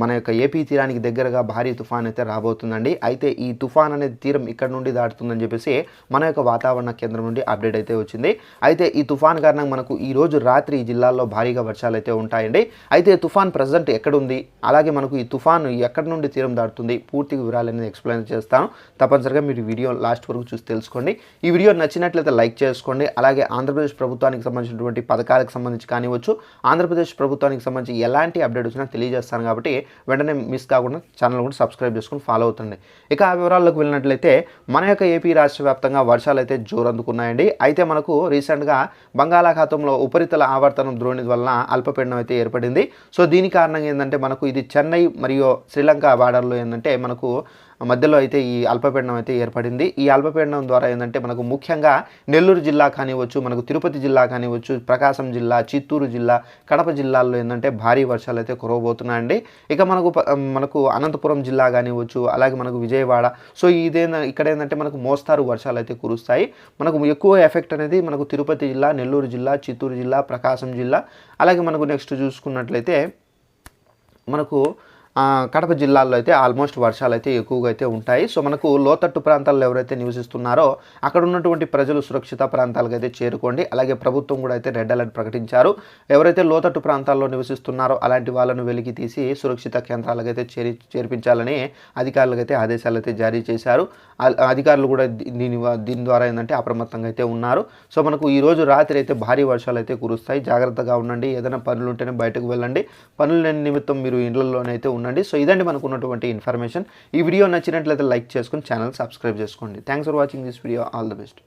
మన యొక్క ఏపీ తీరానికి దగ్గరగా భారీ తుఫాన్ అయితే రాబోతుందండి. అయితే ఈ తుఫాన్ అనేది తీరం ఇక్కడ నుండి దాటుతుందని చెప్పేసి మన యొక్క వాతావరణ కేంద్రం నుండి అప్డేట్ అయితే వచ్చింది. అయితే ఈ తుఫాన్ కారణంగా మనకు ఈ రోజు రాత్రి ఈ జిల్లాల్లో భారీగా వర్షాలు అయితే ఉంటాయండి. అయితే తుఫాన్ ప్రజెంట్ ఎక్కడుంది? అలాగే మనకు ఈ తుఫాన్ ఎక్కడి నుండి తీరం దాటుతుంది? పూర్తి వివరాలు అనేది ఎక్స్ప్లెయిన్ చేస్తాను. తప్పనిసరిగా మీరు వీడియో లాస్ట్ వరకు చూసి తెలుసుకోండి. ఈ వీడియో నచ్చినట్లయితే లైక్ చేసుకోండి. అలాగే ఆంధ్రప్రదేశ్ ప్రభుత్వానికి సంబంధించినటువంటి పథకాలకు సంబంధించి కానివచ్చు ఆంధ్రప్రదేశ్ ప్రభుత్వానికి సంబంధించి ఎలాంటి అప్డేట్ వచ్చినా తెలియజేస్తాను కాబట్టి వెంటనే మిస్ కాకుండా ఛానల్ కూడా సబ్స్క్రైబ్ చేసుకుని ఫాలో అవుతుంది ఇక ఆ వివరాల్లోకి వెళ్ళినట్లయితే మన యొక్క ఏపీ రాష్ట్ర వ్యాప్తంగా వర్షాలు అయితే జోరందుకున్నాయండి. అయితే మనకు రీసెంట్గా బంగాళాఖాతంలో ఉపరితల ఆవర్తనం ద్రోణి వలన అల్పపీడనం అయితే ఏర్పడింది. సో దీని కారణంగా ఏంటంటే మనకు ఇది చెన్నై మరియు శ్రీలంక బార్డర్లో ఏంటంటే మనకు మధ్యలో అయితే ఈ అల్పపీడనం అయితే ఏర్పడింది. ఈ అల్పపీడనం ద్వారా ఏంటంటే మనకు ముఖ్యంగా నెల్లూరు జిల్లా కానివచ్చు మనకు తిరుపతి జిల్లా కానివచ్చు ప్రకాశం జిల్లా చిత్తూరు జిల్లా కడప జిల్లాల్లో ఏంటంటే భారీ వర్షాలు అయితే కురవబోతున్నాయండి. ఇక మనకు ప- మనకు అనంతపురం జిల్లా కానివచ్చు అలాగే మనకు విజయవాడ. సో ఇదే ఇక్కడ ఏంటంటే మనకు మోస్తారు వర్షాలు అయితే కురుస్తాయి. మనకు ఎక్కువ ఎఫెక్ట్ అనేది మనకు తిరుపతి జిల్లా నెల్లూరు జిల్లా చిత్తూరు జిల్లా ప్రకాశం జిల్లా. అలాగే మనకు నెక్స్ట్ చూసుకున్నట్లయితే మనకు కడప జిల్లాల్లో అయితే ఆల్మోస్ట్ వర్షాలు అయితే ఎక్కువగా అయితే ఉంటాయి. సో మనకు లోతట్టు ప్రాంతాల్లో ఎవరైతే నివసిస్తున్నారో అక్కడ ఉన్నటువంటి ప్రజలు సురక్షిత ప్రాంతాలకు అయితే చేరుకోండి. అలాగే ప్రభుత్వం కూడా అయితే రెడ్ అలర్ట్ ప్రకటించారు. ఎవరైతే లోతట్టు ప్రాంతాల్లో నివసిస్తున్నారో అలాంటి వాళ్ళను వెలికి తీసి సురక్షిత కేంద్రాలకు అయితే చేరి చేర్పించాలని అధికారులకు అయితే ఆదేశాలు అయితే జారీ చేశారు. అధికారులు కూడా దీ- దీని దీని ద్వారా ఏంటంటే అప్రమత్తంగా అయితే ఉన్నారు. సో మనకు ఈ రోజు రాత్రి అయితే భారీ వర్షాలు అయితే కురుస్తాయి. జాగ్రత్తగా ఉండండి. ఏదైనా పనులు ఉంటేనే బయటకు వెళ్ళండి. పనులు లేని నిమిత్తం మీరు ఇండ్లలోనే అయితే ఉండండి. సో ఇదండి మనకు ఉన్నటువంటి ఇన్ఫర్మేషన్ ఈ వీడియో నచ్చినట్లయితే లైక్ చేసుకుని ఛానల్ సబ్స్క్రైబ్ చేసుకోండి. Thanks for watching this video all the best